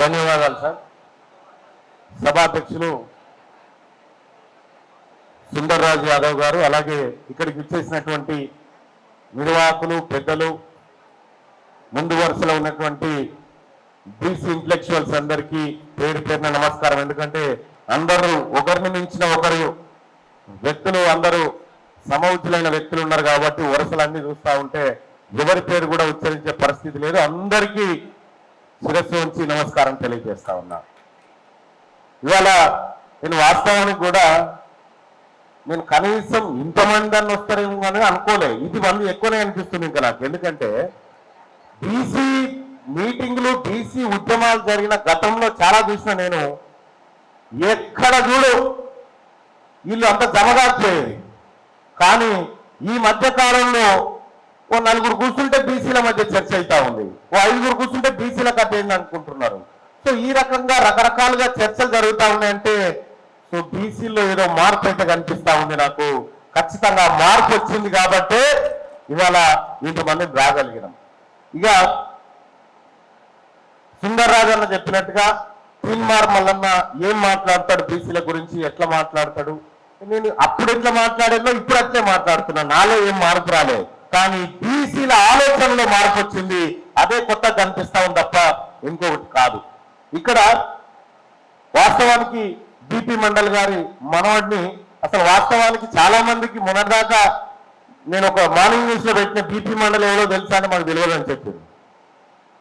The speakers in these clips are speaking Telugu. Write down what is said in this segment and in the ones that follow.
ధన్యవాదాలు సార్. సభాధ్యక్షులు సుందర్రాజు యాదవ్ గారు అలాగే ఇక్కడికి విచ్చేసినటువంటి నిర్వాహకులు పెద్దలు ముందు వరుసలో ఉన్నటువంటి బీసీ ఇంటలెక్చువల్స్ అందరికీ పేరు పేరున నమస్కారం. ఎందుకంటే అందరూ ఒకరిని మించిన ఒకరు వ్యక్తులు అందరూ సమౌజులైన వ్యక్తులు ఉన్నారు కాబట్టి వరుసలన్నీ చూస్తా ఉంటే ఎవరి పేరు కూడా ఉచ్చరించే పరిస్థితి లేదు. అందరికీ శిరస్సు ఉంచి నమస్కారం తెలియజేస్తా ఉన్నా. ఇవాళ నేను వాస్తవానికి కూడా నేను కనీసం ఇంతమంది అని వస్తారేమో అని అనుకోలే. ఇది మంది ఎక్కువనే అనిపిస్తుంది ఇంకా నాకు. ఎందుకంటే బీసీ మీటింగ్లు బీసీ ఉద్యమాలు జరిగిన గతంలో చాలా చూసిన నేను ఎక్కడ చూడు వీళ్ళు అంత జమగా కానీ ఈ మధ్య కాలంలో ఓ నలుగురు కూర్చుంటే బీసీల మధ్య చర్చ అవుతా ఉంది. ఓ ఐదుగురు కూర్చుంటే బీసీల కథ ఏంది అనుకుంటున్నారు? సో ఈ రకంగా రకరకాలుగా చర్చలు జరుగుతూ ఉన్నాయంటే సో బీసీలో ఏదో మార్పు అయితే కనిపిస్తా ఉంది నాకు. ఖచ్చితంగా మార్పు వచ్చింది కాబట్టే ఇవాళ వీటిమంది రాగలిగినాం. ఇక సుందర్రాజు అన్న చెప్పినట్టుగా తీన్మార్ మల్లన్న ఏం మాట్లాడతాడు బీసీల గురించి ఎట్లా మాట్లాడతాడు? నేను అప్పుడు ఎట్లా మాట్లాడానో ఇప్పుడు అట్లే మాట్లాడుతున్నా. నాలో ఏం మార్పు రాలేదు కానీ బీసీల ఆలోచనలో మార్పు వచ్చింది. అదే కొత్తగా కనిపిస్తా ఉంది తప్ప ఇంకొకటి కాదు. ఇక్కడ వాస్తవానికి బీపీ మండల్ గారి మనవాడిని అసలు వాస్తవానికి చాలా మందికి మొన్నటిదాకా నేను ఒక మార్నింగ్ న్యూస్లో పెట్టిన బీపీ మండల్ ఎవరో తెలుసా అని మాకు తెలియదని చెప్పింది.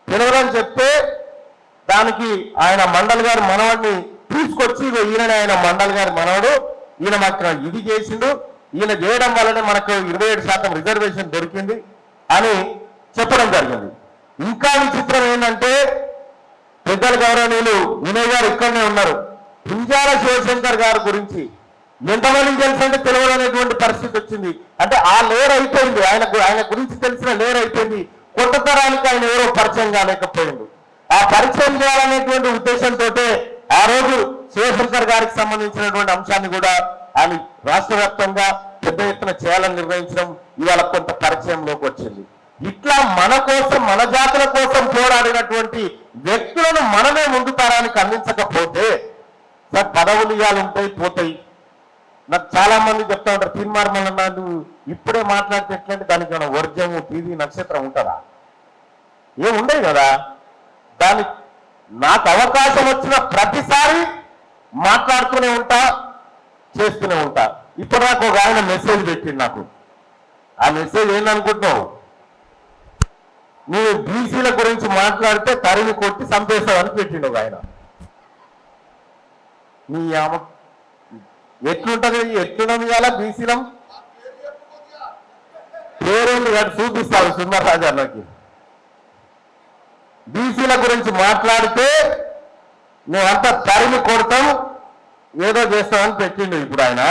తెలియదని చెప్తే దానికి ఆయన మండల్ గారి మనవడిని తీసుకొచ్చి ఈయన ఆయన మండల్ గారి మనవడు. ఈయన మాకు ఇది చేసిండు. ఈయన చేయడం వల్లనే మనకు ఇరవై ఏడు శాతం రిజర్వేషన్ దొరికింది అని చెప్పడం జరిగింది. ఇంకా విచిత్రం ఏంటంటే పెద్దల గౌరవనీయులు వినయ్ గారు ఇక్కడనే ఉన్నారు. పింజాల శివశంకర్ గారి గురించి ఎంతమందికి తెలుసు అంటే తెలియదనేటువంటి పరిస్థితి వచ్చింది. అంటే ఆ లేర్ అయిపోయింది. ఆయన ఆయన గురించి తెలిసిన లేర్ అయిపోయింది. కొత్త తరానికి ఆయన ఎవరో పరిచయం కాలేకపోయింది ఆ పరిచయం చేయాలనేటువంటి ఉద్దేశంతో ఆ రోజు శివశంకర్ గారికి సంబంధించినటువంటి అంశాన్ని కూడా ఆమె రాష్ట్ర వ్యాప్తంగా పెద్ద ఎత్తున చేయాలని నిర్ణయించడం ఇవాళ కొంత పరిచయంలోకి వచ్చింది. ఇట్లా మన కోసం మన జాతుల కోసం పోరాడినటువంటి వ్యక్తులను మనమే ముందు తరానికి అందించకపోతే సార్ పదవులు ఇవ్వాలి ఉంటాయి పోతాయి. నాకు చాలా మంది చెప్తా ఉంటారు తీర్మార్మల్ అన్నాడు ఇప్పుడే మాట్లాడితే ఎట్లంటే దానికి మన వర్జము తీది నక్షత్రం ఉంటుందా? ఏం ఉండదు కదా. దాని నాకు అవకాశం వచ్చిన ప్రతిసారి మాట్లాడుతూనే ఉంటా చేస్తూనే ఉంటా. ఇప్పుడు నాకు ఒక ఆయన మెసేజ్ పెట్టింది నాకు. ఆ మెసేజ్ ఏందనుకుంటున్నావు? నువ్వు బీసీల గురించి మాట్లాడితే తరిమి కొట్టి చంపేస్తావని పెట్టిండు ఒక ఆయన. నీ ఆమ ఎట్లుంటది? ఎట్లున్నాం ఇవాళ బీసీలం? పేరేళ్ళు కాదు చూపిస్తారు సుందరరాజు అన్నకి. బీసీల గురించి మాట్లాడితే మేమంతా తరిమి కొడతాం. ఏదో చేస్తామని పెట్టిండు ఇప్పుడు ఆయన.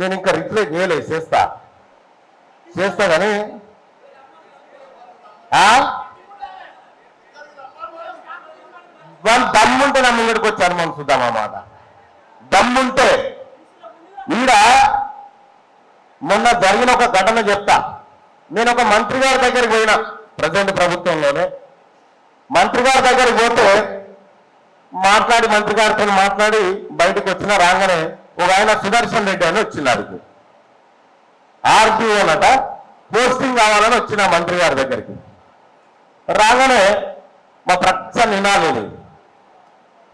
నేను ఇంకా రిప్లై చేయలేదు చేస్తా. చేస్తా కానీ ఆ? వాళ్ళు దమ్ముంటే నా ముంగడికి వచ్చాను మనం చూద్దాం అన్నమాట దమ్ముంటే. ఈడ మొన్న జరిగిన ఒక ఘటన చెప్తా. నేను ఒక మంత్రి గారి దగ్గరికి పోయినా ప్రజెంట్ ప్రభుత్వంలోనే. మంత్రి గారి దగ్గరికి పోతే మాట్లాడి మంత్రి గారితో మాట్లాడి బయటకు వచ్చిన రాగానే ఒక ఆయన సుదర్శన్ రెడ్డి అని వచ్చినాడు ఆర్టీఓనట పోస్టింగ్ కావాలని వచ్చిన మంత్రి గారి దగ్గరికి. రాగానే మా ప్రత్యక్ష నినాలేదు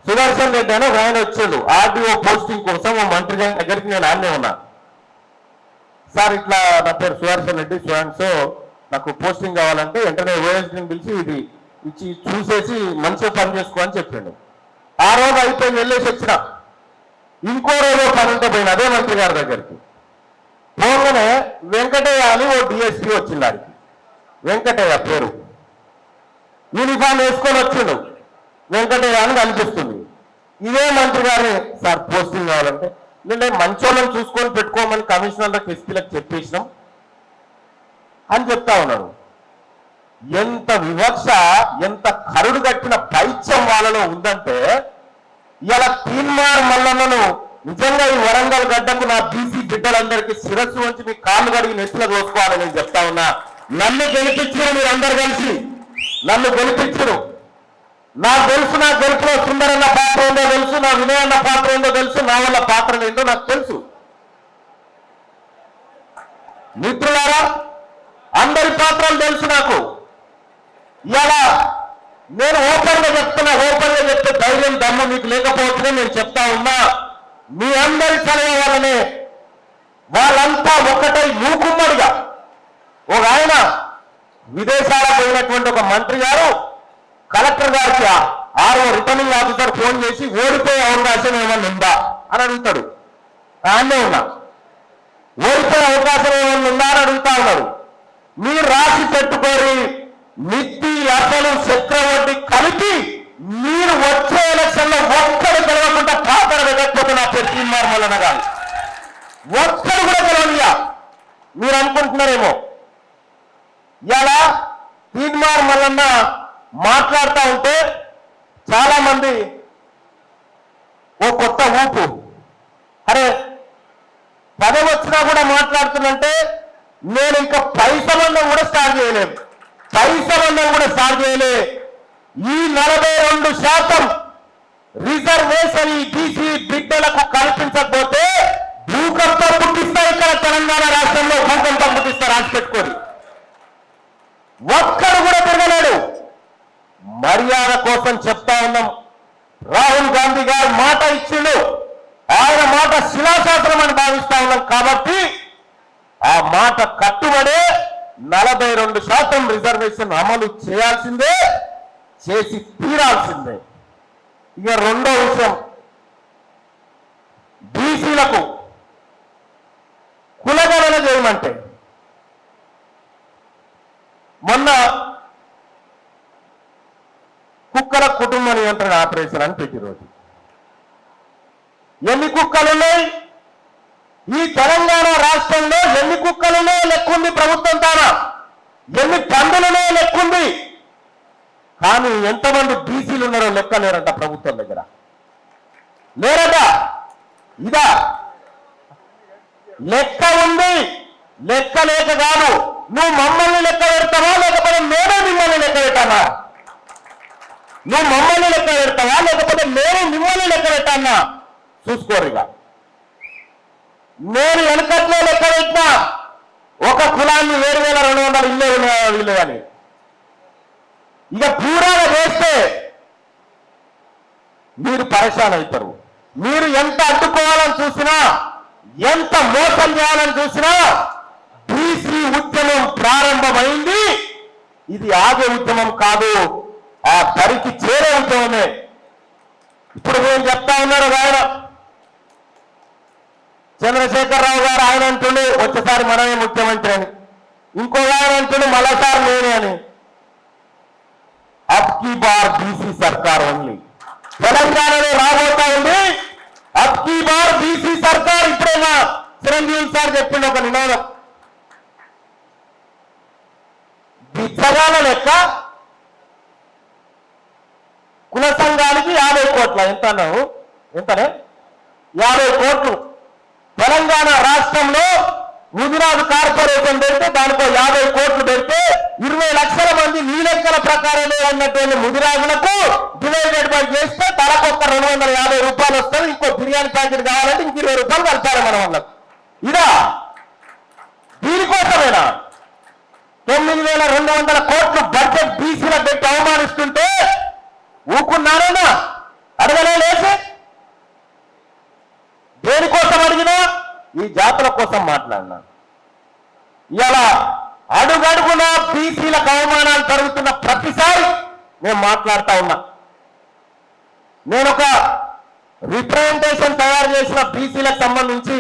సుదర్శన్ రెడ్డి అని ఒక ఆయన వచ్చాడు. ఆర్టీఓ పోస్టింగ్ కోసం మా మంత్రి గారి దగ్గరికి నేను ఆన్నే ఉన్నా. సార్ ఇట్లా నా పేరు సుదర్శన్ రెడ్డి సో నాకు పోస్టింగ్ కావాలంటే వెంటనే ఓఎస్ని పిలిచి ఇది ఇచ్చి చూసేసి మంచిగా పని చేసుకో అని చెప్పాడు. ఆ రోజు అయిపోయి వెళ్ళేసి వచ్చిన. ఇంకో రోజు పని పోయిన అదే మంత్రి గారి దగ్గరికి. పోగానే వెంకటయ్య అని ఓ డిఎస్పీ వచ్చింది ఆడికి. వెంకటయ్య పేరు. యూనిఫామ్ వేసుకొని వచ్చిండు. వెంకటయ్య అని కనిపిస్తుంది. ఇదే మంత్రి గారిని సార్ పోస్టింగ్ కావాలంటే నేను మంచోళ్ళని చూసుకొని పెట్టుకోమని కమిషనర్లకు ఎస్పీలకు చెప్పేసినాం అని చెప్తా ఉన్నాడు. ఎంత వివక్ష ఎంత కరుడు కట్టిన పైత్యం వాళ్ళలో ఉందంటే ఇలా తీన్మార్ మల్లన్నను నిజంగా ఈ వరంగల్ గడ్డకు నా బీసీ బిడ్డలందరికీ శిరస్సు వంచి మీ కాళ్ళు కడిగి నెత్తిలో కోసుకోవాలని నేను చెప్తా ఉన్నా. నన్ను గెలిపించరు మీరు అందరు కలిసి. నన్ను గెలిపించరు. నాకు తెలుసు నా గెలుపులో సుందరన్న పాత్ర ఉందో తెలుసు నా వినయన్న పాత్ర ఉందో తెలుసు నా వల్ల పాత్ర ఏంటో నాకు తెలుసు. మిత్రులారా అందరి పాత్రలు తెలుసు నాకు. ఇలా నేను ఓపెన్గా చెప్తున్నా ఓపెన్గా చెప్తే ధైర్యం దమ్ము మీకు లేకపోతే నేను చెప్తా ఉన్నా. మీ అందరి సలహా వల్లనే వాళ్ళంతా ఒక్కటై మూకుమ్మడిగా ఒక ఆయన విదేశాలకు పోయినటువంటి ఒక మంత్రి గారు కలెక్టర్ గారికి ఆరో రిటర్నింగ్ ఆఫీసర్ ఫోన్ చేసి ఓడిపోయే అవకాశం ఏమన్నా ఉందా అని అడుగుతాడు. ఆయనే ఉన్నా. ఓడిపోయే అవకాశం ఏమన్నా ఉందా అని అడుగుతా ఉన్నాడు మీరు రాసి పెట్టుకోరి మిత్తి అసలు చక్రవర్తి కలిపి మీరు వచ్చే ఎలక్షన్లో ఒక్కడు గెలవకుండా పాత్ర పెట్టకపోతే నా పేరు తీర్మానం వలన కాదు ఒక్కడు కూడా గెలవనియా మీరు అనుకుంటున్నారేమో. ఇలా తీన్మార్ మల్లన్న మాట్లాడుతూ ఉంటే చాలా మంది ఓ కొత్త ఊపు అరే పదవి వచ్చినా కూడా మాట్లాడుతున్నంటే నేను ఇంకా పై సంబంధం కూడా స్టార్ట్ చేయలేను పై సంబంధం కూడా ఈ నలభై రెండు శాతం రిజర్వేషన్ ఈ బీసీ బిడ్డలకు కల్పించకపోతే భూకంపం పుట్టిస్తా ఇక్కడ తెలంగాణ రాష్ట్రంలో భూకంపం పుట్టిస్తా రాసి పెట్టుకోండి. ఒక్కడు కూడా తిరగలేడు. మర్యాద కోసం చెప్తా ఉన్నాం రాహుల్ గాంధీ గారు మాట ఇచ్చిండు ఆయన మాట శిలాశాస్త్రం అని భావిస్తా ఉన్నాం కాబట్టి ఆ మాట కట్టుబడే నలభై రెండు శాతం రిజర్వేషన్ అమలు చేయాల్సిందే చేసి తీరాల్సిందే. ఇక రెండో విషయం బీసీలకు కులగణన చేయమంటే. మొన్న కుక్కల కుటుంబ నియంత్రణ ఆపరేషన్ అని పెట్టి రోజు ఎన్ని కుక్కలు ఉన్నాయి ఈ తెలంగాణ రాష్ట్రంలో ఎన్ని కుక్కలునో లెక్కుంది ప్రభుత్వం తానా? ఎన్ని పందులునో లెక్కుంది? కానీ ఎంతమంది బీసీలు ఉన్నారో లెక్క లేరంట ప్రభుత్వం దగ్గర. లేరట? ఇదా? లెక్క ఉంది. లెక్క లేక కాదు. నువ్వు మమ్మల్ని లెక్క పెడతావా? లేకపోతే నేనే మిమ్మల్ని లెక్క పెట్టానా నువ్వు మమ్మల్ని లెక్క పెడతావా? లేకపోతే నేను మిమ్మల్ని లెక్క పెట్టానా చూసుకోరుగా నేను వెనకట్లో లెక్క పెట్టినా. ఒక కులాన్ని ఏడు వేల ఇల్లే వీళ్ళు కానీ ఇక పూరాలు వేస్తే మీరు పరేషాన్ అవుతారు మీరు ఎంత అడ్డుకోవాలని చూసినా ఎంత మోసం చేయాలని చూసినా బీసీ ఉద్యమం ప్రారంభమైంది. ఇది ఆగే ఉద్యమం కాదు ఆ దరికి చేరే ఉద్యమమే. ఇప్పుడు నేను చెప్తా ఉన్నారు ఆయన. చంద్రశేఖరరావు గారు ఆయన అంటుండే వచ్చేసారి మనమే ముఖ్యమంత్రి అని. ఇంకోగారు అంటాడు అంటుండే నేనే అని. అబ్ బార్ బీసీ సర్కార్ ఓన్లీ. తెలంగాణలో రాబోతా ఉంది. అబ్ బార్ బీసీ సర్కార్ ఇప్పుడైనా చిరంజీవి సార్ చెప్పిండు ఒక నినాదం. బిచ్చగాల లెక్క కుల సంఘానికి యాభై కోట్ల. ఎంత అన్నావు? ఎంతనే? యాభై కోట్లు. తెలంగాణ రాష్ట్రంలో ముదిరాజు కార్పొరేషన్ పెడితే దానికో యాభై కోట్లు పెడితే ఇరవై లక్షల మంది నీ లెక్కల ప్రకారమే అన్నటువంటి ముదిరాజులకు డివైడెడ్ బై చేస్తే తలకొక్క రెండు వందల యాభై రూపాయలు వస్తుంది ఇంకో బిర్యానీ ప్యాకెట్ కావాలంటే ఇంక ఇరవై రూపాయలు కలిపారు మన వాళ్ళకు. ఇదా? దీనికోసమేనా తొమ్మిది వేల రెండు వందల కోట్లు బడ్జెట్ బీసీల పెట్టి అవమానిస్తుంటే ఊకున్నారేనా అడగలే లేచి. దేనికోసం అడిగినా? ఈ జాతుల కోసం మాట్లాడినా. ఇలా అడుగడుగున బీసీలకు అవమానాలు జరుగుతున్న ప్రతిసారి నేను మాట్లాడుతా ఉన్నా. నేను ఒక రిప్రజెంటేషన్ తయారు చేసిన బీసీలకు సంబంధించి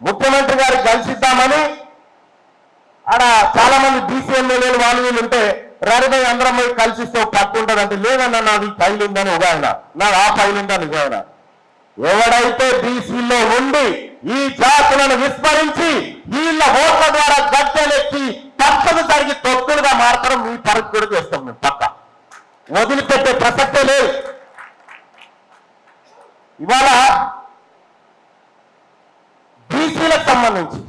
ముఖ్యమంత్రి గారు కలిసిద్దామని ఆడ చాలా మంది బీసీ ఎమ్మెల్యేలు వాళ్ళు వీళ్ళు ఉంటే రరిపై అందరం పోయి కలిసిస్తే ఒక పట్టు ఉంటుందంటే లేదన్నా నాది ఫైల్ ఉందని ఒక ఆయన. ఆ ఫైల్ ఉందని ఒక ఆయన. ఎవడైతే బీసీలో ఉండి ఈ జాతులను విస్మరించి వీళ్ళ ఓట్ల ద్వారా గడ్డలెక్కి పక్కకు జరిగి తొత్తులుగా మాత్రం మీ పరిస్థితి కూడా చేస్తాం మేము పక్క. వదిలిపెట్టే ప్రసక్తే లేదు. ఇవాళ బీసీలకు సంబంధించి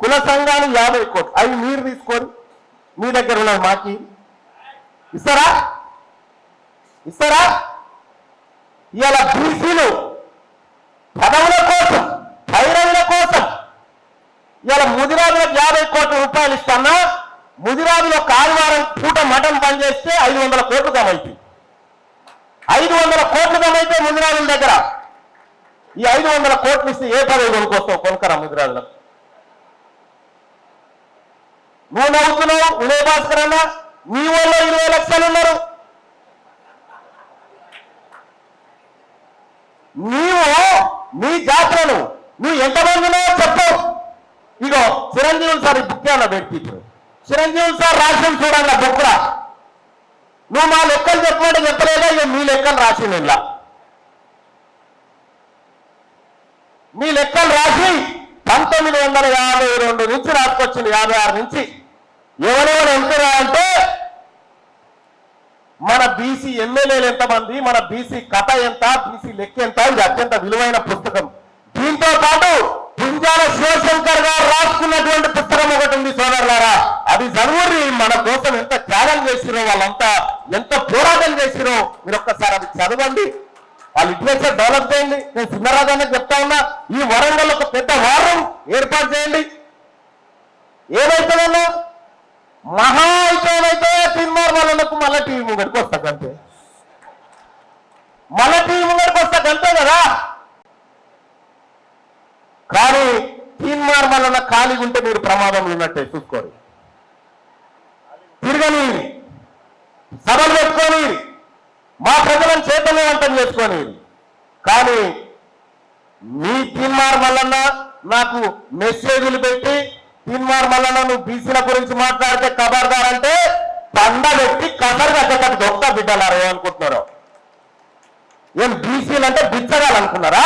కుల సంఘాలు యాభై కోట్లు. అవి మీరు తీసుకొని మీ దగ్గర ఉన్నది మాకి. ఇస్తారా? ఇస్తారా? ఇవాళ బీసీలు పదవుల కోసం పైరవుల కోసం. ఇవాళ ముదిరాజులకు యాభై కోట్ల రూపాయలు ఇస్తున్నా ముదిరాజులో కాలువారం పూట మఠం పనిచేస్తే ఐదు వందల కోట్లు కమైతే ఐదు వందల కోట్లు కమైతే ముదిరాజుల దగ్గర. ఈ ఐదు వందల కోట్లు ఇస్తే ఏ పదవి కొనుక్కొస్తావు కొనుకరా ముదిరాజులకు? నువ్వు నవ్వుతున్నావు వినయ భాస్కర్ అన్న? నీ వాళ్ళు ఇరవై లక్షలు ఉన్నారు. నీవు నీ జాతరను నువ్వు ఎంతమందినో ఉన్నావో చెప్పు. ఇగో చిరంజీవులు సార్ ఈ బుక్ అన్న పెట్టి చిరంజీవులు సార్ రాసిన చూడండి ఆ బుక్ నువ్వు మా లెక్కలు చెప్పమంటే చెప్పలేదా? ఇక మీ లెక్కలు రాసిన ఇలా మీ లెక్కలు రాసి పంతొమ్మిది వందల యాభై రెండు నుంచి రాసుకొచ్చింది యాభై ఆరు నుంచి. ఎవరెవరు ఎంత అంటే మన బీసీ ఎమ్మెల్యేలు ఎంతమంది మన బీసీ కథ ఎంత బీసీ లెక్క ఎంత ఇది అత్యంత విలువైన పుస్తకం. దీంతో పాటు పుంజాల శివశంకర్ గారు రాసుకున్నటువంటి పుస్తకం ఒకటి ఉంది సోదరులారా. అది చదువురి మన కోసం ఎంత త్యాగం చేసిరో వాళ్ళంతా ఎంత పోరాటం చేసిరో మీరు ఒక్కసారి అది చదవండి. ఆ లిటరేచర్ డెవలప్ చేయండి. నేను చిన్నరాజానికి చెప్తా ఉన్నా ఈ వరంగల్ ఒక పెద్ద వారం ఏర్పాటు చేయండి. ఏమైతుందన్నా? మహా అయితే ఏమైతే తిన్మార్ వాళ్ళకు మళ్ళా టీవీ ముంగడికి వస్తా అంతే మళ్ళా టీవీ ముంగడికి వస్తా అంతే కదా. కానీ తీన్మార్ వలన ఖాళీగా ఉంటే మీరు ప్రమాదంలో ఉన్నట్టే చూసుకోరు తిరగని సభలు పెట్టుకొని మా ప్రజలను చైతన్యవంతం చేసుకొని కానీ మీ తీన్మార్ వలన నాకు మెసేజ్లు పెట్టి తీన్మార్ మళ్ళా నువ్వు బీసీల గురించి మాట్లాడితే ఖబర్దార్ అంటే పండ పెట్టి కసరు కట్టకట్టు దొక్క బిడ్డలారు ఏమనుకుంటున్నారు? ఏం బీసీలు అంటే బిచ్చగాలు అనుకున్నారా?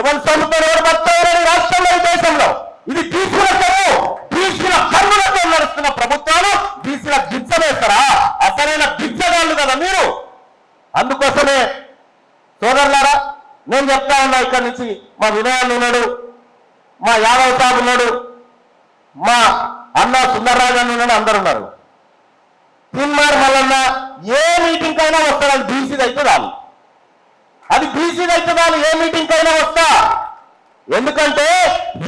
ఎవరు సొమ్ముతారు ఎవరు బతారు రాష్ట్రంలో ఈ దేశంలో. ఇది బీసీల చదువు బీసీల కన్నులతో నడుస్తున్న ప్రభుత్వాలు బీసీల బిచ్చవేస్తారా అసలైన బిచ్చగాళ్ళు కదా మీరు. అందుకోసమే సోదరులారా నేను చెప్తా ఉన్నా ఇక్కడి నుంచి మా వినయాన్ని ఉన్నాడు మా యాదవ్ సాబ్ ఉన్నాడు మా అన్న సుందరరాజు అని ఉన్నాడు అందరు ఉన్నారు. తిన్మార్ మల్లన్న ఏ మీటింగ్ అయినా వస్తాడు అది బీసీది అయితే దాని అది బీసీది అయితే చాలు ఏ మీటింగ్ అయినా వస్తా. ఎందుకంటే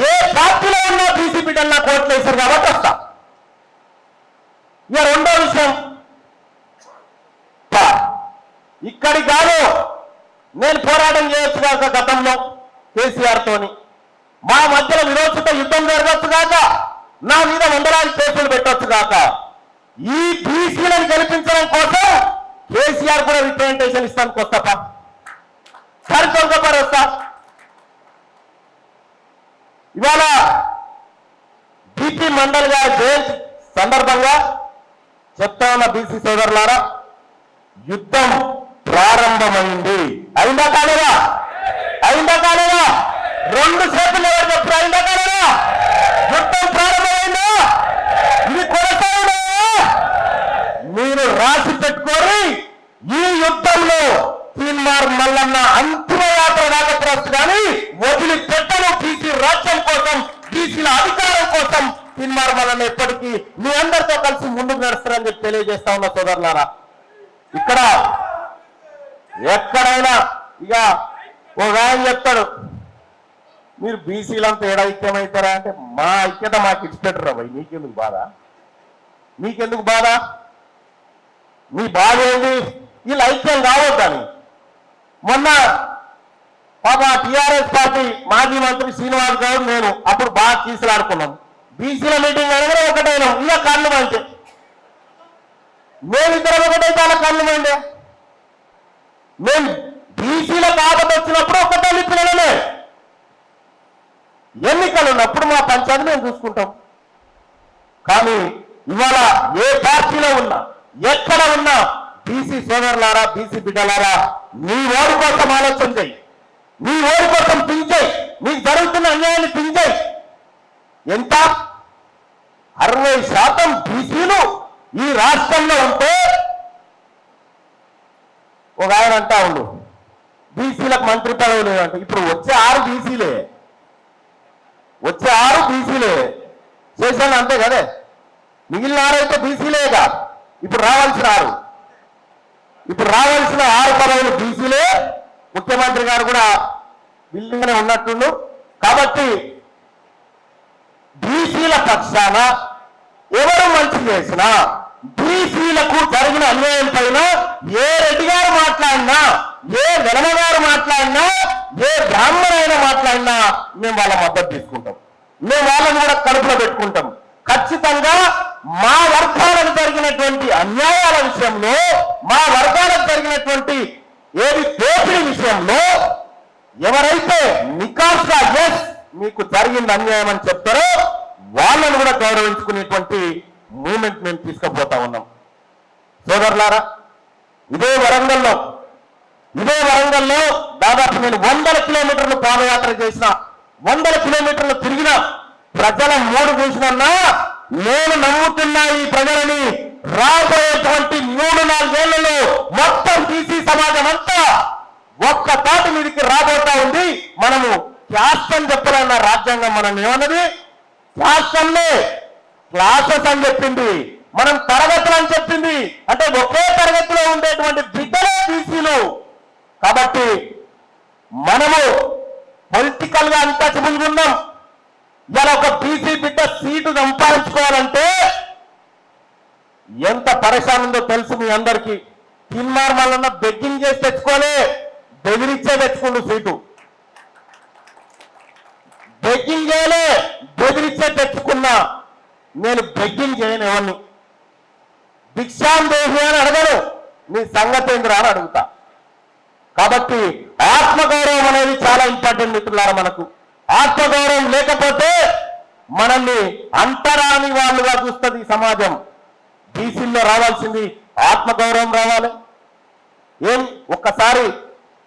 ఏ పార్టీలో ఉన్నా బీసీ బిడ్డలు నా వేశారు కాబట్టి వస్తా. ఇక రెండో విషయం. ఇక్కడి కాదు నేను పోరాటం చేయొచ్చు కాక గతంలో కేసీఆర్ తోని. మా మధ్యలో విరోచిత యుద్ధం జరగచ్చు కాక నా మీద వందలాది కేసులు పెట్టొచ్చు కాక. ఈ బీసీలను గెలిపించడం కోసం కేసీఆర్ కూడా రిప్రజెంటేషన్ ఇస్తాను వస్తాపా సరికొంకపారు వస్తా ఇవాళ బీపీ మండల్ గారి జయంతి సందర్భంగా చెప్తా ఉన్న బీసీ సోదరులారా యుద్ధం ప్రారంభమైంది. అయిందా కాలేదా? అయిందా కాలేదా? రెండు చేతులు ఎవరు చెప్పారు? అయిందా కాలేదా? యుద్ధం ప్రారంభమైందా ఇది కొనసాగుదా మీరు రాసి పెట్టుకొని ఈ యుద్ధంలో తీన్మార్ మల్లన్న అంతిమ యాత్ర రాకపోవచ్చు కానీ వదిలి పెట్టను బీసీ రాజ్యం కోసం బీసీల అధికారం కోసం తీన్మార్ మల్లన్న ఎప్పటికీ మీ అందరితో కలిసి ముందుకు నడుస్తారని చెప్పి తెలియజేస్తా ఉన్న సోదరులారా. ఇక్కడ ఎక్కడైనా ఇక ఒక ఆయన చెప్తాడు మీరు బీసీలంతా ఏడ ఐక్యమవుతారా అంటే మా ఐక్యత మాకు ఇచ్చిపెట్టరా భయ్? నీకెందుకు బాధ? నీకెందుకు బాధ? మీ బాధ ఏంది? వీళ్ళు ఐక్యం కావద్దని మొన్న పాప టిఆర్ఎస్ పార్టీ మాజీ మంత్రి శ్రీనివాస్ గౌడ్ నేను అప్పుడు బాగా తీసులాడుకున్నాం బీసీల మీటింగ్ అనగానే ఒకటైనా. ఇలా కళ్ళు మంచి. మేమిద్దరం ఒకటైతే అలా కళ్ళు మండే మేము బీసీల కాబట్టి వచ్చినప్పుడు ఒకటే లిపినమే ఎన్నికలు ఉన్నప్పుడు మా పంచాయతీ మేము చూసుకుంటాం. కానీ ఇవాళ ఏ పార్టీలో ఉన్నా ఎక్కడ ఉన్నా బీసీ సోదరులారా బీసీ బిడ్డలారా నీ ఓడి కోసం ఆలోచన చేయి. నీ ఓడి కోసం పించాయి నీకు జరుగుతున్న అన్యాయాన్ని పించాయి ఎంత? అరవై శాతం బీసీలు ఈ రాష్ట్రంలో ఉంటే ఒక ఆయన అంటా ఉండు బీసీలకు మంత్రి పదవులు అంటే ఇప్పుడు వచ్చే ఆరు బీసీలే. వచ్చే ఆరు బీసీలే. చేశాను అంతే కదే. మిగిలిన ఆరైతే బీసీలే కాదు ఇప్పుడు రావాల్సిన ఆరు. ఇప్పుడు రావాల్సిన ఆరు పదవులు బీసీలే. ముఖ్యమంత్రి గారు కూడా బిల్డింగ్నే ఉన్నట్టుండు. కాబట్టి బీసీల పక్షాన ఎవరు మంచి చేసినా బీసీలకు జరిగిన అన్యాయం పైన ఏ రెడ్డి గారు మాట్లాడినా ఏ వెలమ గారు మాట్లాడినా ఉన్నా మేము వాళ్ళ మద్దతు తీసుకుంటాం. మేము వాళ్ళని కూడా కడుపులో పెట్టుకుంటాం. ఖచ్చితంగా మా వర్గాలకు జరిగినటువంటి అన్యాయాల విషయంలో మా వర్గాలకు జరిగినటువంటి ఏది దోపిడీ విషయంలో ఎవరైతే నికాస్గా ఎస్ మీకు జరిగింది అన్యాయం అని చెప్తారో వాళ్ళను కూడా గౌరవించుకునేటువంటి మూమెంట్ మేము తీసుకుపోతా ఉన్నాం. సోదరులారా ఇదే వరంగల్లో ఇదే వరంగల్లో దాదాపు నేను వందల కిలోమీటర్లు పాదయాత్ర చేసిన వందల కిలోమీటర్లు తిరిగిన ప్రజల మూడు చూసినన్నా నేను నమ్ముతున్నా ఈ ప్రజలని రాబోయేటువంటి మూడు నాలుగేళ్ళలో మొత్తం బీసీ సమాజం అంతా ఒక్క తాటి మీదకి రాబోతా ఉంది. మనము శాస్త్రం చెప్పాలన్న రాజ్యాంగం మనం ఏమన్నది? శాస్త్రంలో క్లాసెస్ అని చెప్పింది. మనం తరగతులు అని చెప్పింది. అంటే ఒకే తరగతిలో ఉండేటువంటి బిడ్డలే బీసీలు కాబట్టి మనము పొలిటికల్గా అంతా ఉన్నాం. ఇలా ఒక బీసీ బిడ్డ సీటు సంపాదించుకోవాలంటే ఎంత పరేషాన్ ఉందో తెలుసు మీ అందరికీ. తిన్మార్ మల్లన్న బెగ్గింగ్ చేసి తెచ్చుకోలే బెదిరిచ్చే తెచ్చుకుండు సీటు. బెగ్గింగ్ చేయలే. బెదిరిచ్చే తెచ్చుకున్నా నేను బెగ్గింగ్ చేయను ఎవరిని. భిక్షాం దేహి అని అడగను. నీ సంగతి ఏంద్రా అని అడుగుతా. కాబట్టి ఆత్మగౌరవం అనేది చాలా ఇంపార్టెంట్ మిత్రులారా మనకు. ఆత్మగౌరవం లేకపోతే మనల్ని అంతరాని వాళ్ళుగా చూస్తుంది సమాజం. బీసీల్లో రావాల్సింది ఆత్మగౌరవం రావాలి. ఏం? ఒక్కసారి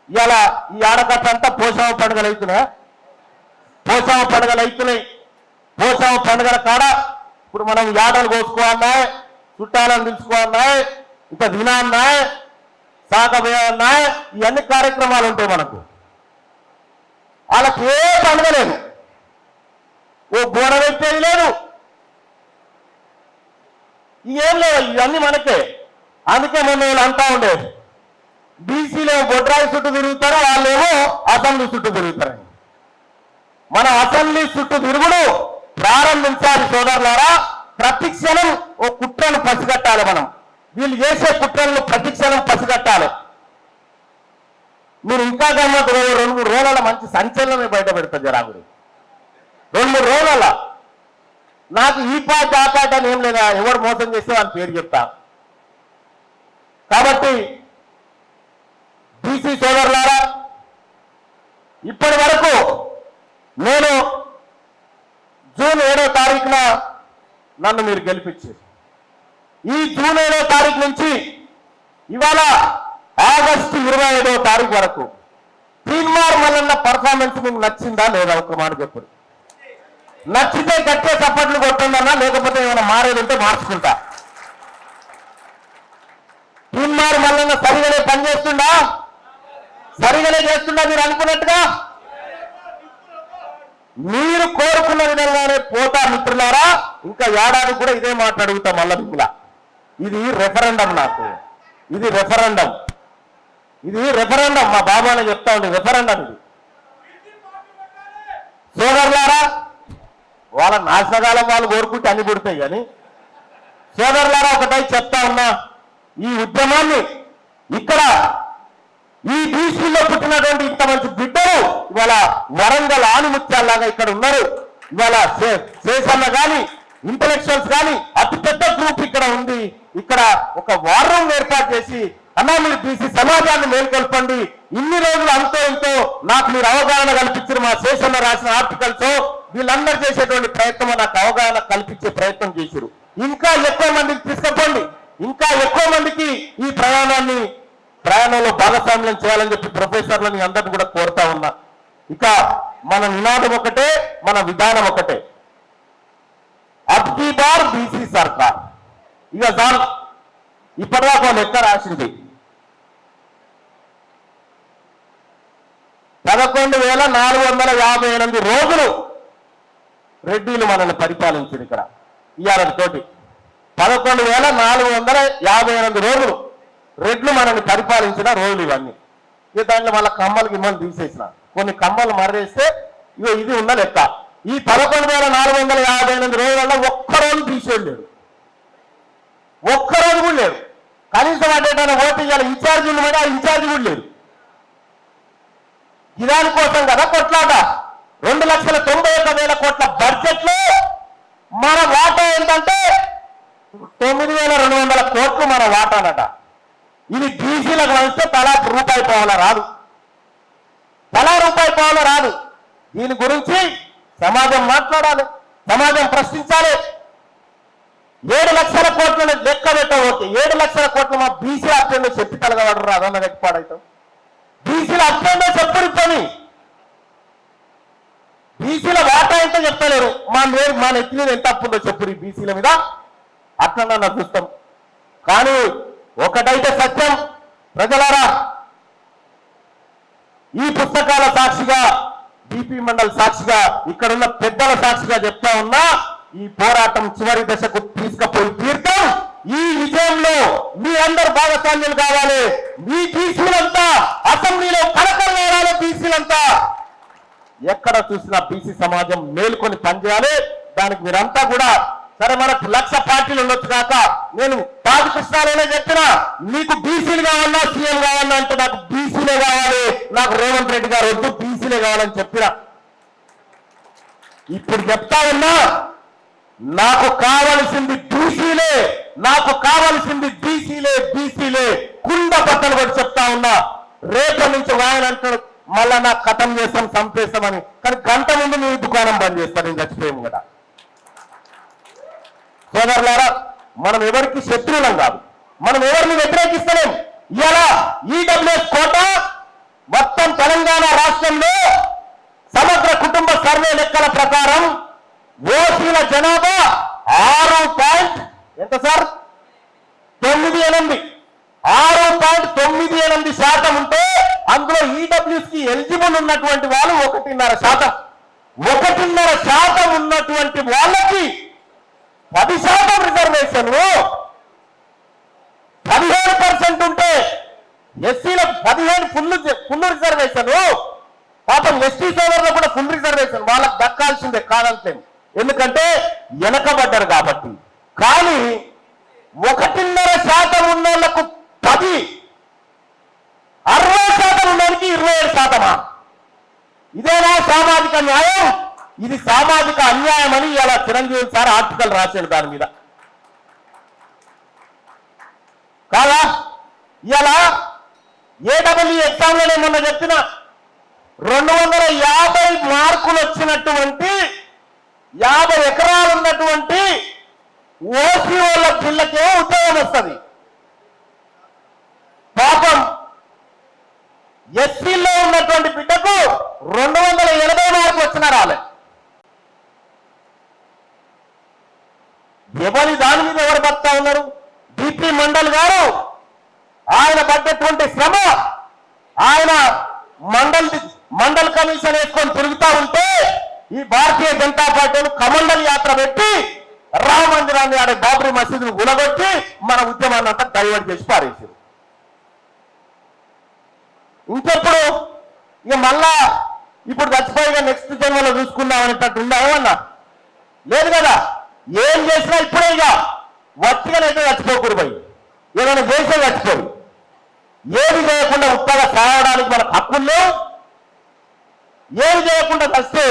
ఇలా ఈ ఆడకట్టంతా పోషావ పండుగలు అవుతున్నాయా? పోషావ పండుగలు అవుతున్నాయి. పోషావ పండుగల కాడ ఇప్పుడు మనం యాడలు కోసుకోవాలన్నా చుట్టాలను పిలుచుకోవాలన్నా ఇంకా దినాన్నా సాగబోయన్నా ఇవన్నీ కార్యక్రమాలు ఉంటాయి మనకు. వాళ్ళకి ఏ పండుగ లేదు. ఓ గోడ పెట్టేది లేదు. ఏం లేవు ఇవన్నీ మనకే. అందుకే మొన్న వీళ్ళు అంటా ఉండేది బీసీలో బొడ్రాయి చుట్టూ తిరుగుతారు వాళ్ళేమో అసెంబ్లీ చుట్టూ తిరుగుతారని మన అసెంబ్లీ చుట్టూ తిరుగుడు ప్రారంభించాలి సోదరులారా ప్రతి క్షణం ఓ కుట్రను పసిగట్టాలి మనం. వీళ్ళు చేసే కుట్రలను ప్రతిక్షణం పసిగట్టాలి. మీరు ఇంకా కన్నా రెండు మూడు రోజుల మంచి సంచలనమే బయట పెడతారు జరాగుడి రెండు మూడు రోజుల నాకు ఈ పాట ఆ పాట అని ఏం లేదా ఎవరు మోసం చేస్తే వాళ్ళ పేరు చెప్తా. కాబట్టి బీసీ సోదరులారా ఇప్పటి వరకు నేను జూన్ ఏడో తారీఖున నన్ను మీరు గెలిపించారు. ఈ జూన్ ఐదో తారీఖు నుంచి ఇవాళ ఆగస్టు ఇరవై ఐదో తారీఖు వరకు తీన్మార్ మల్లన్న పర్ఫార్మెన్స్ మీకు నచ్చిందా లేదా ఒక మాట చెప్పండి నచ్చితే గట్టే చప్పట్లు కొట్టుండన్నా లేకపోతే ఏమైనా మారేది ఉంటే మార్చుకుంటా. తీన్మార్ మల్లన్న సరిగానే పనిచేస్తుందా సరిగానే చేస్తుండా మీరు అనుకున్నట్టుగా? మీరు కోరుకున్న విధంగానే పోతా మిత్రులారా ఇంకా ఏడాది కూడా ఇదే మాట మళ్ళీ మళ్ళా మిమ్మల్ని ఇది రెఫరెండం నాకు. ఇది రెఫరెండం ఇది రెఫరెండం మా బాబా అని చెప్తా ఉంది రెఫరెండం ఇది. సోదరులారా వాళ్ళ నాశనకాలం వాళ్ళు కోరుకుంటే అన్ని పుడతాయి కానీ సోదరులారా ఒకటై చెప్తా ఉన్నా ఈ ఉద్యమాన్ని ఇక్కడ ఈ బీసీలో పుట్టినటువంటి ఇంత మంచి బిడ్డలు ఇవాళ వరంగల్ ఆనిముత్యాల్లాగా ఇక్కడ ఉన్నారు. ఇవాళ శేషన్న కానీ ఇంటలెక్చువల్స్ కానీ అతి పెద్ద గ్రూప్ ఇక్కడ ఉంది. ఇక్కడ ఒక వార్ రూమ్ ఏర్పాటు చేసి అన్నా మీరు బీసీ సమాజాన్ని మేల్కొల్పండి. ఇన్ని రోజులు అంతో ఇంతో నాకు మీరు అవగాహన కల్పించిన మా శేషన్న రాసిన ఆర్టికల్స్ వీళ్ళందరూ చేసేటువంటి ప్రయత్నం నాకు అవగాహన కల్పించే ప్రయత్నం చేశారు ఇంకా ఎక్కువ మందికి తీసుకపోండి. ఇంకా ఎక్కువ మందికి ఈ ప్రయాణాన్ని ప్రయాణంలో భాగస్వామ్యం చేయాలని చెప్పి ప్రొఫెసర్లని అందరిని కూడా కోరుతా ఉన్నా. ఇక మన నినాదం ఒకటే మన విధానం ఒకటే. అబ్కి బార్ బీసీ సర్కార్. ఇక సార్ ఇప్పటిదాకా లెక్క రాసింది. పదకొండు వేల నాలుగు వందల యాభై ఎనిమిది రోజులు రెడ్డిలు మనల్ని పరిపాలించింది ఇక్కడ ఇవాళ తోటి. పదకొండు వేల నాలుగు వందల యాభై ఎనిమిది రోజులు రెడ్లు మనల్ని పరిపాలించిన రోజులు ఇవన్నీ. ఇక దాంట్లో మళ్ళీ కమ్మలు గిమ్మలు తీసేసిన. కొన్ని కమ్మలు మర్రేస్తే ఇక ఇది ఉన్న లెక్క. ఈ పదకొండు వేల నాలుగు వందల యాభై ఎనిమిది రోజులలో ఒక్క రోజు తీసేయలేడు ఒక్క రోజు కూడా లేడు. కనీసం అంటే ఓటు ఇవ్వాలి ఇన్ఛార్జీలు కూడా ఇన్ఛార్జీ కూడా లేదు ఇదాని కోసం కదా కొట్లాట. రెండు లక్షల తొంభై ఒక్క వేల కోట్ల బడ్జెట్లో మన వాటా ఏంటంటే తొమ్మిది వేల రెండు వందల కోట్లు మన వాటానట. ఇది బీసీలకు వస్తే తలా రూపాయి పోవాల రాదు తలా రూపాయి పోవాల రాదు దీని గురించి సమాజం మాట్లాడాలి సమాజం ప్రశ్నించాలి. ఏడు లక్షల కోట్లను లెక్క పెట్టబోతే ఏడు లక్షల కోట్లు మా బీసీ అత్యంలో చెప్పి కలగవాడు రాదన్న వెట్టుపాడైతాం బీసీల అత్యంలో చెప్పరు పని బీసీల వాటా ఎంత చెప్తలేరు. మా మీద మా నెత్తి మీద ఎంత అప్పుడో ఉందో చెప్పురు బీసీల మీద. అట్లన్నా చూస్తాం కానీ ఒకటైతే సత్యం ప్రజలారా ఈ పుస్తకాల సాక్షిగా బీపీ సాక్షిగా ఇక్కడున్న పెద్దల సాక్షిగా చెప్తా ఉన్నా ఈ పోరాటం చివరి దశకు తీసుకుపోయి తీర్థం ఈ విజయంలో మీ అందరు భాగస్వామ్యులు కావాలి. మీ బీసీలంతా అసెంబ్లీలో కలకల వేయాలి బీసీలంతా. ఎక్కడ చూసినా బీసీ సమాజం మేలుకొని పనిచేయాలి. దానికి మీరంతా కూడా సరే మనకు లక్ష పార్టీలు ఉండొచ్చు కాక నేను తాజు కృష్ణాలనే చెప్పిన నీకు బీసీలు కావాలన్నా సీఎం కావాలన్నా అంటే నాకు బీసీలే కావాలి. నాకు రేవంత్ రెడ్డి గారు వద్దు బీసీలే కావాలని చెప్పిన ఇప్పుడు చెప్తా ఉన్నా నాకు కావలసింది బీసీలే నాకు కావలసింది బీసీలే బీసీలే. కుండ బట్టలు కూడా చెప్తా ఉన్నా రేపటి నుంచి ఆయన అంటాడు మళ్ళా నాకు కథం చేస్తాం చంపేస్తామని. కానీ గంట ముందు మీ దుకాణం బంద్ చేస్తాను నేను చచ్చిపోయాము కదా. సోదరులారా మనం ఎవరికి శత్రువులం కాదు. మనం ఎవరిని వ్యతిరేకిస్తలేం. ఇలా ఈడబ్ల్యూఎస్ కోట మొత్తం తెలంగాణ రాష్ట్రంలో సమగ్ర కుటుంబ సర్వే లెక్కల ప్రకారం ఓసీల జనాభా ఆరు పాయింట్ ఎంత సార్? తొమ్మిది ఎనిమిది. ఆరు పాయింట్ తొమ్మిది ఎనిమిది శాతం ఉంటే అందులో ఈడబ్ల్యూస్కి ఎలిజిబుల్ ఉన్నటువంటి వాళ్ళు ఒకటిన్నర శాతం. ఒకటిన్నర శాతం ఉన్నటువంటి వాళ్ళకి పది శాతం రిజర్వేషన్ పదిహేను పర్సెంట్ ఉంటే ఎస్సీలకు పదిహేను ఫుల్ ఫుల్ రిజర్వేషన్ పాపం ఎస్టీ సోదరులకు కూడా ఫుల్ రిజర్వేషన్ వాళ్ళకి దక్కాల్సిందే ఎందుకంటే వెనకబడ్డారు కాబట్టి. కానీ ఒకటిన్నర శాతం ఉన్నోళ్ళకు పది అరవై శాతం ఉన్నోడికి ఇరవై ఏడు శాతమా? ఇదేనా సామాజిక న్యాయం? ఇది సామాజిక అన్యాయం అని ఇలా చిరంజీవి సార్ ఆర్టికల్ రాశాడు దాని మీద. కాదా? ఇలా ఏడబ్ల్యూ ఎగ్జామ్లోనే మొన్న చెప్పిన రెండు వందల యాభై మార్కులు వచ్చినటువంటి యాభై ఎకరాలు ఉన్నటువంటి ఓసీ వాళ్ళ పిల్లకే ఉద్యోగం వస్తుంది. పాపం ఎస్సీలో ఉన్నటువంటి బిడ్డకు రెండు వందల ఎనభై మార్కులు వచ్చిన రాలే. ఎవరి దాని మీద ఎవరు బతుకుతా ఉన్నారు? డిపి మండల్ గారు ఆయన పడ్డటువంటి శ్రమ ఆయన మండల్ మండల్ కమిషన్ వేసుకొని తిరుగుతా ఉంటే ఈ భారతీయ జనతా పార్టీలు కమండల్ యాత్ర పెట్టి రామ మందిరాన్ని ఆడే బాబ్రీ మసీదును గులగొట్టి మన ఉద్యమాన్ని అంతా డైవర్ట్ చేసి పారేసారు ఇంకెప్పుడు ఇక మళ్ళా ఇప్పుడు చచ్చిపోయిగా నెక్స్ట్ జన్మలో చూసుకుందాం అనేటట్టు ఉందా ఏమన్నా? లేదు కదా. ఏం చేసినా ఇప్పుడే ఇక వచ్చిగానైతే చచ్చిపోకూడదు పోయి ఏదైనా చేస్తే చచ్చిపోయి ఏది చేయకుండా ఉత్తగా సాగడానికి మనకు హక్కుల్లో ఏది చేయకుండా చస్తే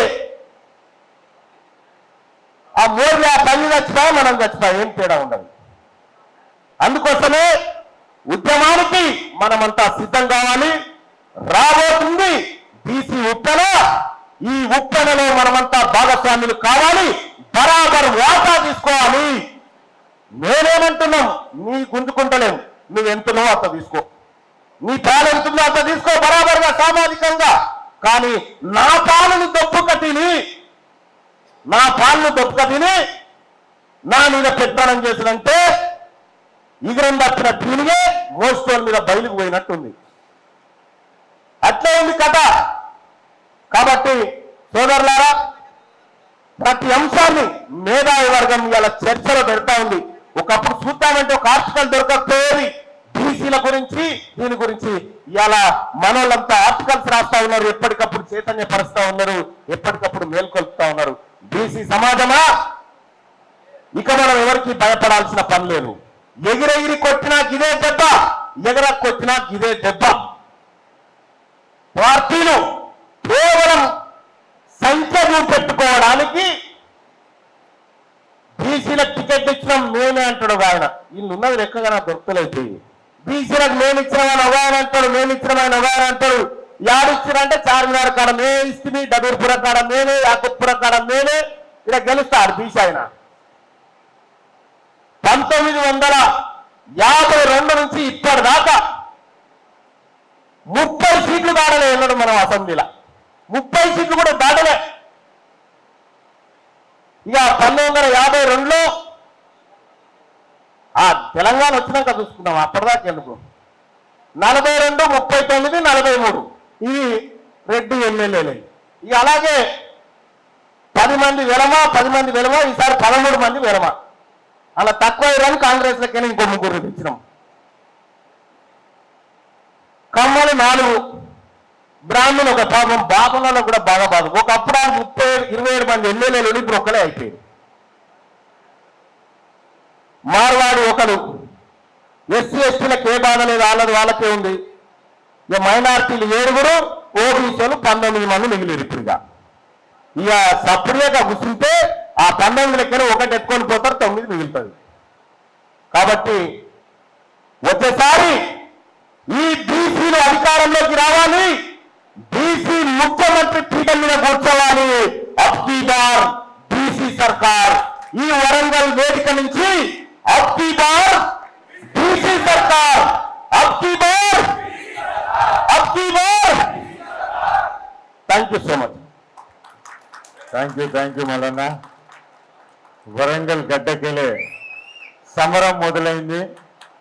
ఆ మోర్లు ఆ పని చచ్చిపా మనం చచ్చిపా ఏం తేడా ఉండదు. అందుకోసమే ఉద్యమానికి మనమంతా సిద్ధం కావాలి. రాబోతుంది బీసీ ఉప్పెన. ఈ ఉప్పెనలో మనమంతా భాగస్వాములు కావాలి. బరాబర్ వాటా తీసుకోవాలి. నేనేమంటున్నాం? నీ గుంజుకుంటలేము నువ్వు ఎంతనో అంత తీసుకో. నీ పాలు ఎంతుందో అంత తీసుకో బరాబర్గా సామాజికంగా. కానీ నా పాలను తప్పు కట్టిని నా పాలను దెబ్బ తిని నా మీద పెత్తనం చేసినంటే ఇగరం దచ్చిన తిరిగే మోస్తోల మీద బయలుకు పోయినట్టుంది. అట్లే ఉంది కథ. కాబట్టి సోదరులారా ప్రతి అంశాన్ని మేధావి వర్గం ఇలా చర్చలో పెడతా ఉంది. ఒకప్పుడు చూద్దామంటే ఒక ఆర్టికల్ దొరకకపోయేది. బీసీల గురించి దీని గురించి ఇలా మనోళ్ళంతా ఆర్టికల్స్ రాస్తా ఉన్నారు ఎప్పటికప్పుడు చైతన్యపరుస్తా ఉన్నారు ఎప్పటికప్పుడు మేల్కొల్పుతా ఉన్నారు. బీసీ సమాజమా? ఇక మనం ఎవరికి భయపడాల్సిన పని లేదు. ఎగిరెగిరి కొట్టినా ఇదే దెబ్బ ఎగర కొట్టినా ఇదే దెబ్బ. పార్టీలు కేవలం సంఖ్య పెట్టుకోవడానికి బీసీల టికెట్ ఇచ్చిన మేమే అంటాడు ఆయన. వీళ్ళు ఉన్నది లెక్కగా నాకు దొరకలేదు బీసీలకు మేము ఇచ్చిన వాళ్ళు ఆయన అంటాడు మేము ఇచ్చిన ఒక ఆయన అంటాడు యాడిచ్చినంటే చార్మినార్ కాడ మేమే ఇస్తుంది డబీర్పుర కాడ మేమే యాకుత్పుర కాడ మేమే ఇక్కడ గెలుస్తారు బీసీ ఆయన. పంతొమ్మిది వందల యాభై రెండు నుంచి ఇప్పటిదాకా ముప్పై సీట్లు దాడలే వెళ్ళడు మనం అసెంబ్లీలో. ముప్పై సీట్లు కూడా దాటలే. ఇక పంతొమ్మిది వందల యాభై రెండులో ఆ తెలంగాణ వచ్చినాక చూసుకున్నాం అప్పటిదాకా ఎందుకు? నలభై రెండు ముప్పై తొమ్మిది నలభై మూడు. ఇవి రెడ్డి ఎమ్మెల్యేలు. ఇక అలాగే పది మంది వెలమ పది మంది వెలమ ఈసారి పదమూడు మంది వెలమ. అలా తక్కువ అయ్యారని కాంగ్రెస్ లెక్కనే ఇంకో ముగ్గురు తెచ్చినాం. కమ్మలు నాలుగు. బ్రాహ్మణులు ఒక పాపం బాపంలో కూడా బాగా బాధ. ఒకప్పుడు ఆ ముప్పై ఇరవై ఏడు మంది ఎమ్మెల్యేలు ఇప్పుడు ఒక్కలే అయిపోయింది మార్వాడు ఒకరు ఎస్సీ ఎస్టీలకు ఏ బాధ లేదు వాళ్ళది వాళ్ళకే ఉంది. ఇక మైనార్టీలు ఏడుగురు ఓబీసీలు పంతొమ్మిది మంది మిగిలిరు ఇప్పుడు ఇక. ఇక సపరేట్గా కూర్చుంటే ఆ పంతొమ్మిది లెక్కన ఒకటి ఎత్తుకొని పోతారు తొమ్మిది మిగులుతుంది కాబట్టి వచ్చేసారి ఈ బీసీలు అధికారంలోకి రావాలి. బీసీ ముఖ్యమంత్రి పీఠం మీద కూర్చోవాలి. అఫ్తీదార్ బీసీ సర్కార్. ఈ వరంగల్ వేదిక నుంచి అబ్కీ బార్ బీసీ సర్కార్ అబ్కీ బార్ అబ్కీ bar thank you so much thank you thank you Mallanna Warangal గడ్డకెళ్ళే సమరం మొదలైంది.